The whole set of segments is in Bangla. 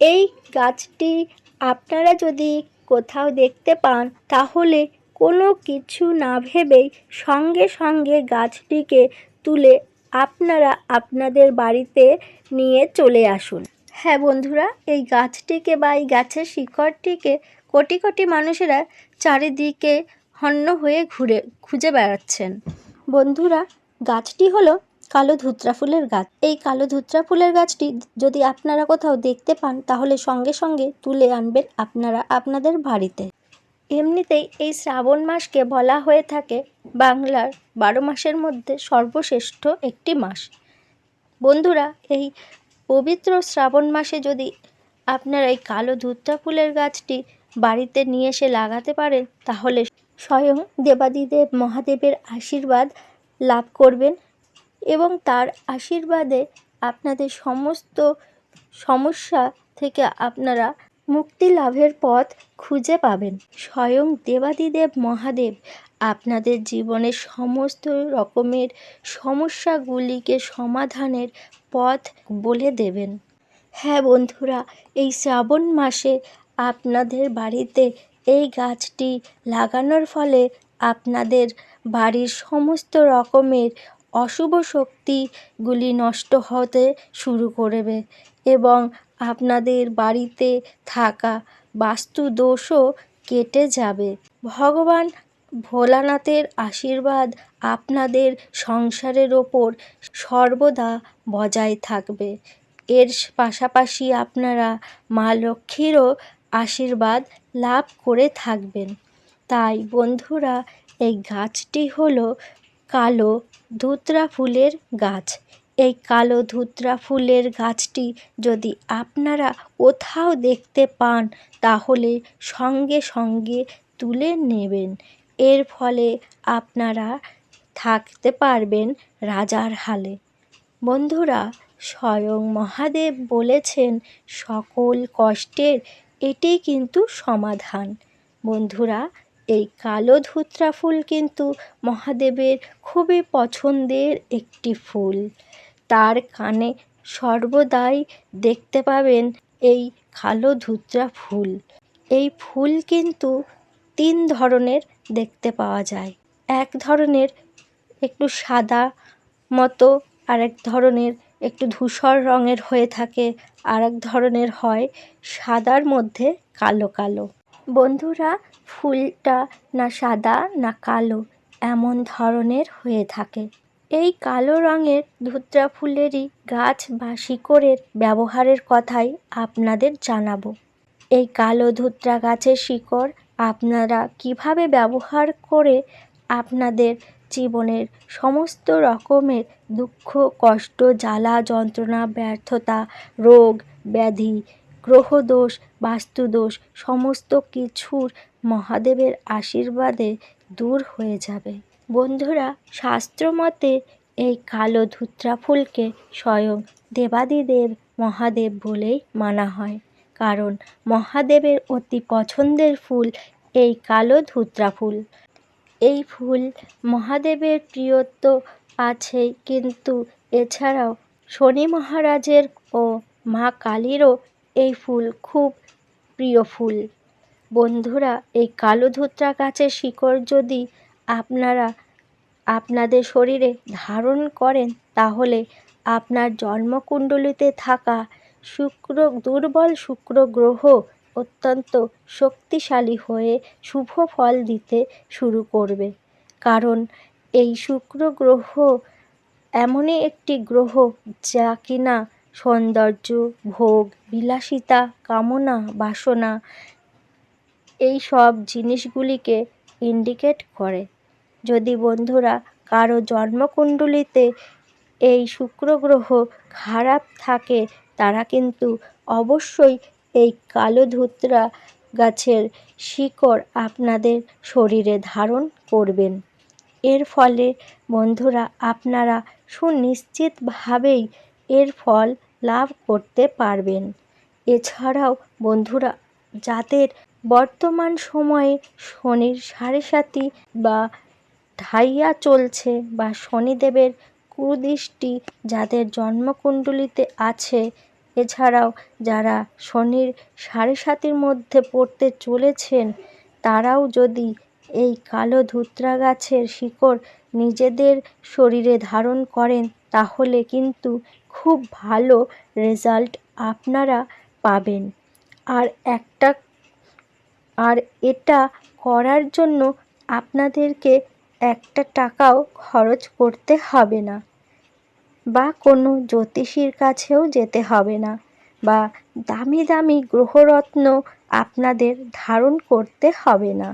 এই গাছটি আপনারা যদি কোথাও দেখতে পান, তাহলে কোনো কিছু না ভেবেই সঙ্গে সঙ্গে গাছটিকে তুলে আপনারা আপনাদের বাড়িতে নিয়ে চলে আসুন। হ্যাঁ বন্ধুরা, এই গাছটিকে বা এই গাছের শিকড়টিকে কোটি কোটি মানুষেরা চারিদিকে হন্য হয়ে ঘুরে, খুঁজে বেড়াচ্ছেন। বন্ধুরা, গাছটি হলো কালো ধুত্রা ফুলের গাছ। এই কালো ধুত্রা ফুলের গাছটি যদি আপনারা কোথাও দেখতে পান, তাহলে সঙ্গে সঙ্গে তুলে আনবেন আপনারা আপনাদের বাড়িতে। এমনিতেই এই শ্রাবণ মাসকে বলা হয়ে থাকে বাংলার বারো মাসের মধ্যে সর্বশ্রেষ্ঠ একটি মাস। বন্ধুরা, এই পবিত্র শ্রাবণ মাসে যদি আপনারা এই কালো ধুত্রা ফুলের গাছটি বাড়িতে নিয়ে এসে লাগাতে পারেন, তাহলে স্বয়ং দেবাদিদেব মহাদেবের আশীর্বাদ লাভ করবেন। এবং তার আশীর্বাদে আপনাদের সমস্ত সমস্যা থেকে আপনারা মুক্তি লাভের পথ খুঁজে পাবেন। স্বয়ং দেবাদিদেব মহাদেব আপনাদের জীবনের সমস্ত রকমের সমস্যাগুলিকে সমাধানের পথ বলে দেবেন। হ্যাঁ বন্ধুরা, এই শ্রাবণ মাসে আপনাদের বাড়িতে এই গাছটি লাগানোর ফলে আপনাদের বাড়ির সমস্ত রকমের অশুভ শক্তিগুলি নষ্ট হতে শুরু করবে এবং আপনাদের বাড়িতে থাকা বাস্তু দোষও কেটে যাবে। ভগবান ভোলানাথের আশীর্বাদ আপনাদের সংসারের ওপর সর্বদা বজায় থাকবে। এর পাশাপাশি আপনারা মা লক্ষ্মীরও আশীর্বাদ লাভ করে থাকবেন। তাই বন্ধুরা, এই গাছটি হলো কালো ধুতরা ফুলের গাছ। এই কালো ধুতরা ফুলের গাছটি যদি আপনারা কোথাও দেখতে পান, তাহলে সঙ্গে সঙ্গে তুলে নেবেন। এর ফলে আপনারা থাকতে পারবেন রাজার হালে। বন্ধুরা, স্বয়ং মহাদেব বলেছেন, সকল কষ্টের এটি কিন্তু সমাধান। বন্ধুরা এই কালো ধুত্রা ফুল কিন্তু মহাদেবের খুবই পছন্দের একটি ফুল। তার কানে সর্বদাই দেখতে পাবেন এই কালো ধুত্রা ফুল। এই ফুল কিন্তু তিন ধরনের দেখতে পাওয়া যায়। এক ধরনের একটু সাদা মতো, আরেক ধরনের একটু ধূসর রঙের হয়ে থাকে আর এক ধরনের হয় সাদার মধ্যে কালো কালো। বন্ধুরা ফুলটা না সাদা না কালো, এমন ধরনের হয়ে থাকে। এই কালো রঙের ধুত্রা ফুলেরই গাছ বা শিকড়ের ব্যবহারের কথাই আপনাদের জানাব। এই কালো ধুত্রা গাছের শিকড় আপনারা কীভাবে ব্যবহার করে আপনাদের জীবনের সমস্ত রকমের দুঃখ, কষ্ট, জ্বালা, যন্ত্রণা, ব্যর্থতা, রোগ, ব্যাধি, গ্রহদোষ, বাস্তুদোষ, সমস্ত কিছুর মহাদেবের আশীর্বাদে দূর হয়ে যাবে। বন্ধুরা, শাস্ত্রমতে এই কালো ধুত্রা ফুলকে স্বয়ং দেবাদিদেব মহাদেব বলেই মানা হয়। কারণ মহাদেবের অতি পছন্দের ফুল এই কালো ধুত্রা ফুল এই ফুল মহাদেবের প্রিয় তো আছেই, কিন্তু এছাড়াও শনি মহারাজের ও মা কালীরও এই ফুল খুব প্রিয় ফুল। বন্ধুরা, এই কালো ধুত্রা গাছের শিকড় যদি আপনারা আপনাদের শরীরে ধারণ করেন, তাহলে আপনার জন্মকুণ্ডলিতে থাকা শুক্র, দুর্বল শুক্র গ্রহ অত্যন্ত শক্তিশালী হয়ে শুভ ফল দিতে শুরু করবে। কারণ এই শুক্র গ্রহ এমনই একটি গ্রহ যা কিনা সৌন্দর্য, ভোগ, বিলাসিতা, কামনা, বাসনা এই সব জিনিসগুলিকে ইন্ডিকেট করে। যদি বন্ধুরা কারও জন্মকুণ্ডলিতে এই শুক্র গ্রহ খারাপ থাকে, তারা কিন্তু অবশ্যই এই কালো ধুতরা গাছের শিকড় আপনাদের শরীরে ধারণ করবেন। এর ফলে বন্ধুরা আপনারা সুনিশ্চিতভাবেই এর ফল লাভ করতে পারবেন। এছাড়াও বন্ধুরা, যাদের বর্তমান সময়ে শনির সাড়ে সাতি বা ঢাইয়া চলছে বা শনিদেবের কুদৃষ্টি যাদের জন্মকুণ্ডলিতে আছে, এছাড়াও যারা শনির সাড়ে সাতির মধ্যে পড়তে চলেছেন, তারাও যদি এই কালো ধুতরা গাছের শিকড় নিজেদের শরীরে ধারণ করেন, তাহলে কিন্তু খুব ভালো রেজাল্ট আপনারা পাবেন। আর একটা আর এটা করার জন্য আপনাদেরকে একটা টাকাও খরচ করতে হবে না। বা কোনো জ্যোতিষীর কাছেও যেতে হবে না। বা দামি দামি গ্রহরত্ন আপনাদের ধারণ করতে হবে না।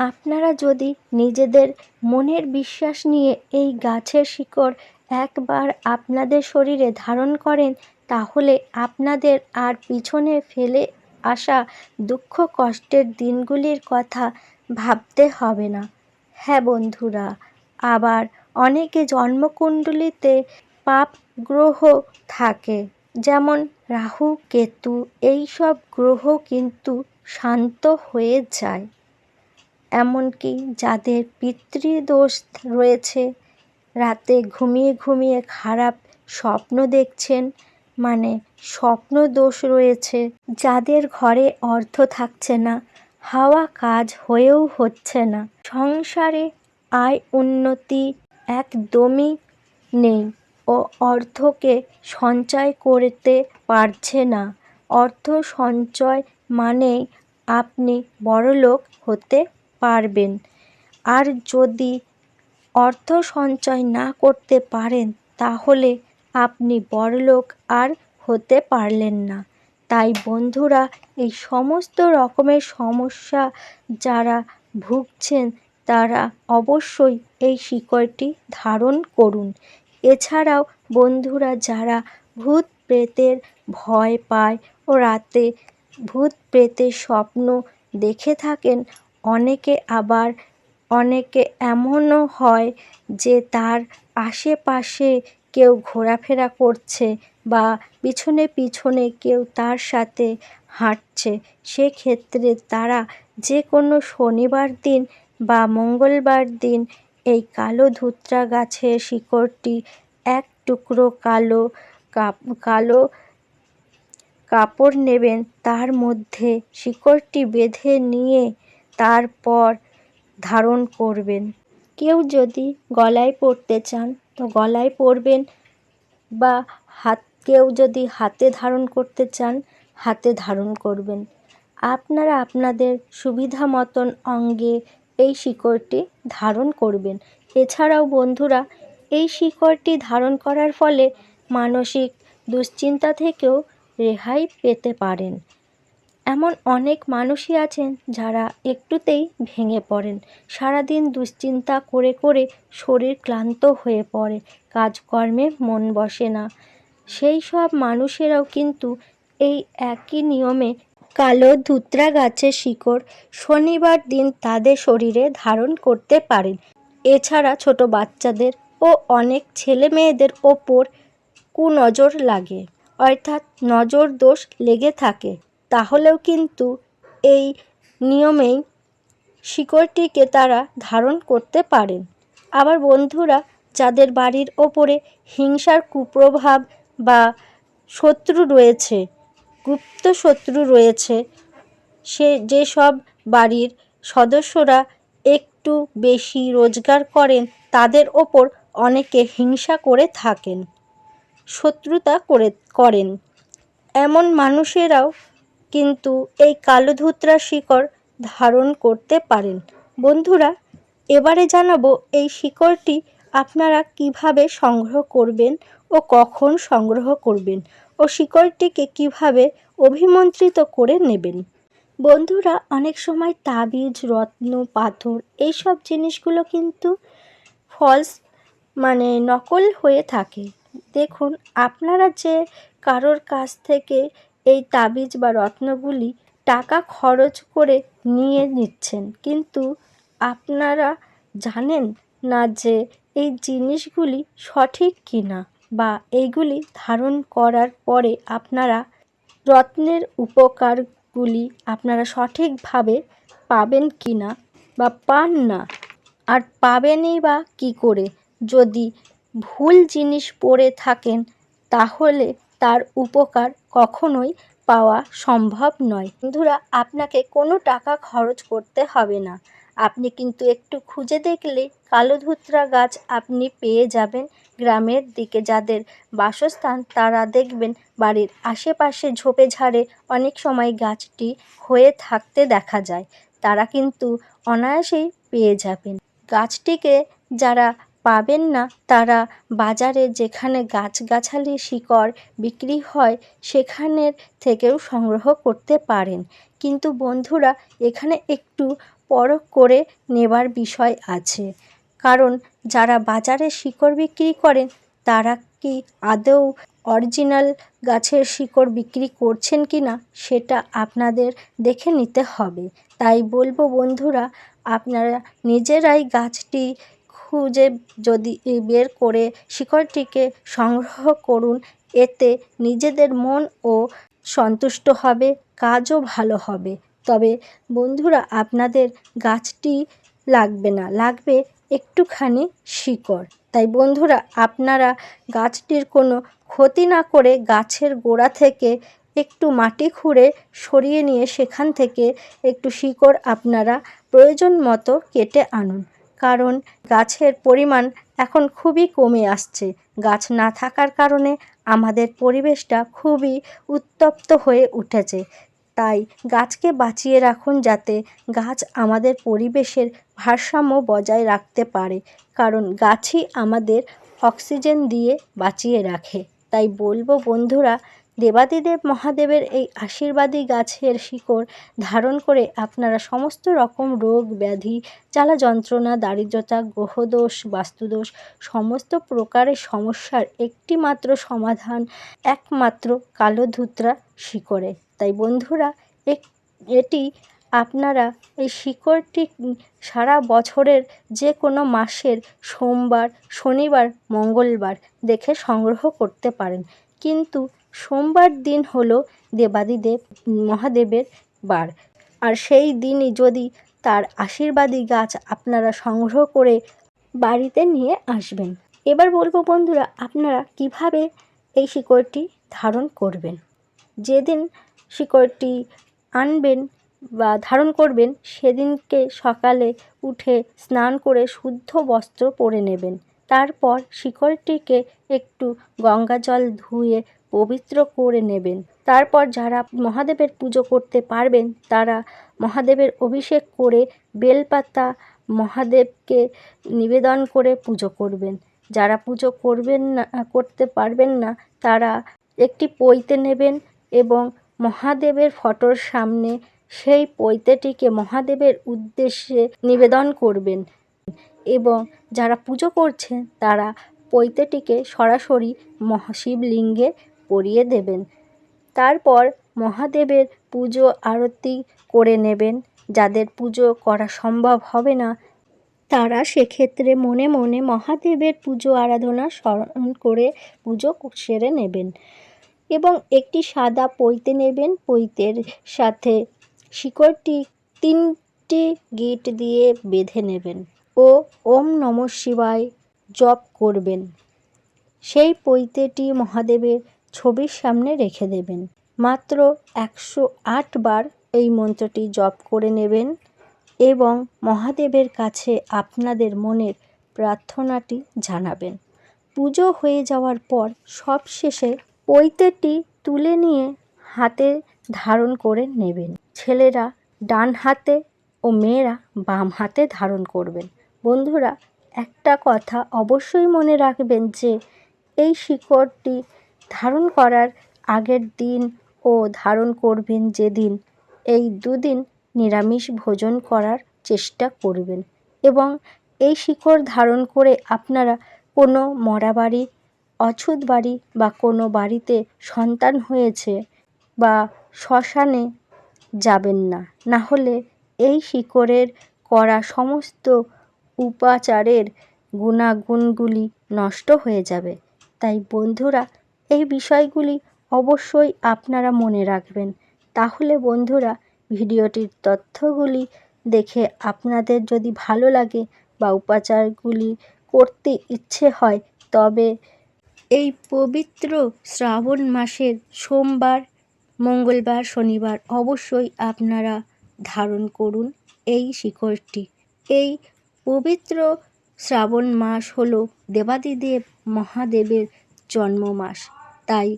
আপনারা যদি নিজেদের মনের বিশ্বাস নিয়ে এই গাছের শিকড় একবার আপনাদের শরীরে ধারণ করেন, তাহলে আপনাদের আর পিছনে ফেলে আসা দুঃখ, কষ্টের দিনগুলির কথা ভাবতে হবে না। হ্যাঁ বন্ধুরা, আবার অনেকে জন্মকুণ্ডলিতে পাপ গ্রহ থাকে, যেমন রাহু, কেতু এই সব গ্রহ কিন্তু শান্ত হয়ে যায়। এমনকি যাদের পিতৃদোষ রয়েছে, রাতে ঘুমিয়ে ঘুমিয়ে খারাপ স্বপ্ন দেখছেন মানে স্বপ্ন দোষ রয়েছে। যাদের ঘরে অর্থ থাকছে না, হাওয়া কাজ হয়েও হচ্ছে না। সংসারে আয় উন্নতি একদমই নেই ও অর্থকে সঞ্চয় করতে পারছে না। অর্থ সঞ্চয় মানেই আপনি বড়লোক হতে পারবেন। আর যদি অর্থ সঞ্চয় না করতে পারেন, তাহলে আপনি বড়লোক আর হতে পারলেন না। তাই বন্ধুরা, এই সমস্ত রকমের সমস্যা যারা ভুগছেন, তারা অবশ্যই এই শিকড়টি ধারণ করুন। এছাড়াও বন্ধুরা, যারা ভূত প্রেতের ভয় পায় ও রাতে ভূত প্রেতের স্বপ্ন দেখে থাকেন, অনেকে আবার, অনেকে এমনও হয় যে তার আশেপাশে কেউ ঘোরাফেরা করছে বা পিছনে পিছনে কেউ তার সাথে হাঁটছে, সেক্ষেত্রে তারা যে কোনো শনিবার দিন বা মঙ্গলবার দিন এই কালো ধুতরা গাছের শিকড়টি এক টুকরো কালো কালো কাপড় নেবেন। তার মধ্যে শিকড়টি বেঁধে নিয়ে তারপর ধারণ করবেন। কেউ যদি গলায় পরতে চান তো গলায় পরবেন বা হাত কেউ যদি হাতে ধারণ করতে চান, হাতে ধারণ করবেন। আপনারা আপনাদের সুবিধা মতন অঙ্গে এই শিকড়টি ধারণ করবেন। এছাড়াও বন্ধুরা, এই শিকড়টি ধারণ করার ফলে মানসিক দুশ্চিন্তা থেকেও রেহাই পেতে পারেন। এমন অনেক মানুষই আছেন যারা একটুতেই ভেঙে পড়েন। সারাদিন দুশ্চিন্তা করে করে শরীর ক্লান্ত হয়ে পড়ে, কাজকর্মে মন বসে না। সেই সব মানুষেরাও কিন্তু এই একই নিয়মে কালো ধুতরা গাছের শিকড় শনিবার দিন তাদের শরীরে ধারণ করতে পারেন। এছাড়া ছোট বাচ্চাদের ও অনেক ছেলে মেয়েদের ওপর কুনজর লাগে, অর্থাৎ নজর দোষ লেগে থাকে। তাহলেও কিন্তু এই নিয়মেই শিকড়টিকে তারা ধারণ করতে পারেন। আবার বন্ধুরা, যাদের বাড়ির ওপরে হিংসার কুপ্রভাব বা শত্রু রয়েছে, গুপ্ত শত্রু রয়েছে, সে যেসব বাড়ির সদস্যরা একটু বেশি রোজগার করেন, তাদের ওপর অনেকে হিংসা করে থাকেন, শত্রুতা করে করেন। এমন মানুষেরাও কিন্তু এই কালো ধুতরা শিকড় ধারণ করতে পারেন। বন্ধুরা, এবারে জানাব এই শিকড়টি আপনারা কীভাবে সংগ্রহ করবেন ও কখন সংগ্রহ করবেন ও শিকড়টিকে কীভাবে অভিমন্ত্রিত করে নেবেন। বন্ধুরা, অনেক সময় তাবিজ, রত্ন, পাথর এইসব জিনিসগুলো কিন্তু ফলস মানে নকল হয়ে থাকে। দেখুন, আপনারা যে কারোর কাছ থেকে এই তাবিজ বা রত্নগুলি টাকা খরচ করে নিয়ে নিচ্ছেন। কিন্তু আপনারা জানেন না যে এই জিনিসগুলি সঠিক কি না বা এইগুলি ধারণ করার পরে আপনারা রত্নের উপকারগুলি আপনারা সঠিকভাবে পাবেন কি না বা পান না। আর পাবেনই বা কী করে? যদি ভুল জিনিস পরে থাকেন, তাহলে তার উপকার কখনোই পাওয়া সম্ভব নয়। বন্ধুরা, আপনাকে কোনো টাকা খরচ করতে হবে না। আপনি কিন্তু একটু খুঁজে দেখলে কালো ধুতরা গাছ আপনি পেয়ে যাবেন গ্রামের দিকে। যাদের বাসস্থান তারা দেখবেন বাড়ির আশেপাশে ঝোপে ঝাড়ে অনেক সময় গাছটি হয়ে থাকতে দেখা যায়। তারা কিন্তু অনায়াসেই পেয়ে যাবেন। গাছটিকে যারা পাবেন না। তারা বাজারে যেখানে গাছগাছালি শিকড় বিক্রি হয়, সেখানের থেকেও সংগ্রহ করতে পারেন। কিন্তু বন্ধুরা, এখানে একটু পরখ করে নেবার বিষয় আছে। কারণ যারা বাজারে শিকড় বিক্রি করেন, তারা কি আদৌ অরিজিনাল গাছের শিকড় বিক্রি করছেন কি না সেটা আপনাদের দেখে নিতে হবে। তাই বলব বন্ধুরা, আপনারা নিজেরাই গাছটি খুঁজে যদি বের করে শিকড়টিকে সংগ্রহ করুন, এতে নিজেদের মন ও সন্তুষ্ট হবে, কাজও ভালো হবে। তবে বন্ধুরা, আপনাদের গাছটি লাগবে না, লাগবে একটুখানি শিকড়। তাই বন্ধুরা, আপনারা গাছটির কোনো ক্ষতি না করে গাছের গোড়া থেকে একটু মাটি খুঁড়ে সরিয়ে নিয়ে সেখান থেকে একটু শিকড় আপনারা প্রয়োজন মতো কেটে আনুন। কারণ গাছের পরিমাণ এখন খুবই কমে আসছে। গাছ না থাকার কারণে আমাদের পরিবেশটা খুবই উত্তপ্ত হয়ে উঠেছে। তাই গাছকে বাঁচিয়ে রাখুন যাতে গাছ আমাদের পরিবেশের ভারসাম্য বজায় রাখতে পারে। কারণ গাছই আমাদের অক্সিজেন দিয়ে বাঁচিয়ে রাখে। তাই বলব বন্ধুরা দেবাদিদেব মহাদেবের এই আশীর্বাদী গাছের শিকড় ধারণ করে আপনারা সমস্ত রকম রোগ ব্যাধি, জ্বালা যন্ত্রণা, দারিদ্রতা, গ্রহদোষ, বাস্তুদোষ, সমস্ত প্রকারের সমস্যার একটি মাত্র সমাধান একমাত্র কালো ধুতরা শিকড়ে। তাই বন্ধুরা এটি আপনারা এই শিকড়টি সারা বছরের যে কোনো মাসের সোমবার, শনিবার, মঙ্গলবার দেখে সংগ্রহ করতে পারেন। কিন্তু সোমবার দিন হলো দেবাদিদেব, মহাদেবের বার। আর সেই দিনই যদি তার আশীর্বাদী গাছ আপনারা সংগ্রহ করে বাড়িতে নিয়ে আসবেন। এবার বলব বন্ধুরা, আপনারা কীভাবে এই শিকড়টি ধারণ করবেন? যেদিন শিকড়টি আনবেন বা ধারণ করবেন, সেদিনকে সকালে উঠে স্নান করে শুদ্ধ বস্ত্র পরে নেবেন। তারপর শিকড়টিকে একটু গঙ্গা জল ধুয়ে পবিত্র করে নেবেন। তারপর যারা মহাদেবের পুজো করতে পারবেন, তারা মহাদেবের অভিষেক করে বেলপাতা মহাদেবকে নিবেদন করে পুজো করবেন। যারা পুজো করবেন না, করতে পারবেন না, তারা একটি পৈতে নেবেন এবং মহাদেবের ফটোর সামনে সেই পৈতেটিকে মহাদেবের উদ্দেশ্যে নিবেদন করবেন। এবং যারা পুজো করছেন তারা পৈতেটিকে সরাসরি মহাশিবলিঙ্গে পরিয়ে দেবেন। তারপর মহাদেবের পুজো আরতি করে নেবেন। যাদের পুজো করা সম্ভব হবে না, তারা সেক্ষেত্রে মনে মনে মহাদেবের পুজো আরাধনা স্মরণ করে পুজো সেরে নেবেন এবং একটি সাদা পৈতে নেবেন। পৈতের সাথে শিকড়টি তিনটি গিট দিয়ে বেঁধে নেবেন। ও ওম নম শিবায় জপ করবেন। সেই পৈতেটি মহাদেবের ছবির সামনে রেখে দেবেন। মাত্র একশো আট বার এই মন্ত্রটি জপ করে নেবেন এবং মহাদেবের কাছে আপনাদের মনের প্রার্থনাটি জানাবেন। পুজো হয়ে যাওয়ার পর সবশেষে পৈতেটি তুলে নিয়ে হাতে ধারণ করে নেবেন। ছেলেরা ডান হাতে ও মেয়েরা বাম হাতে ধারণ করবেন। বন্ধুরা, একটা কথা অবশ্যই মনে রাখবেন যে, এই শিকড়টি ধারণ করার আগের দিন ও ধারণ করবেন যেদিন, এই দুদিন নিরামিষ ভোজন করার চেষ্টা করবেন। এবং এই শিকড় ধারণ করে আপনারা কোনো মরা বাড়ি, অছুত বাড়ি বা কোনো বাড়িতে সন্তান হয়েছে বা শ্মশানে যাবেন না না হলে এই শিকড়ের করা সমস্ত উপাচারের গুণাগুণগুলি নষ্ট হয়ে যাবে। তাই বন্ধুরা, এই বিষয়গুলি অবশ্যই আপনারা মনে রাখবেন। তাহলে বন্ধুরা, ভিডিওটির তথ্যগুলি দেখে আপনাদের যদি ভালো লাগে বা উপাচারগুলি করতে ইচ্ছে হয়, তবে এই পবিত্র শ্রাবণ মাসের সোমবার, মঙ্গলবার, শনিবার অবশ্যই আপনারা ধারণ করুন এই শিকড়টি। এই পবিত্র শ্রাবণ মাস হল দেবাদিদেব মহাদেবের জন্ম মাস তাই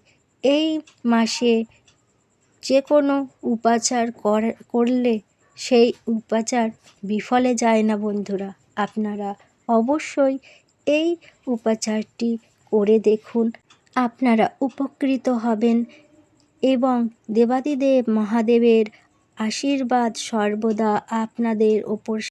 এই মাসে যে কোনো উপাচার করলে সেই উপাচার বিফলে যায় না বন্ধুরা। আপনারা অবশ্যই এই উপাচারটি করে দেখুন। আপনারা উপকৃত হবেন এবং দেবাদিদেব মহাদেবের আশীর্বাদ সর্বদা আপনাদের ওপর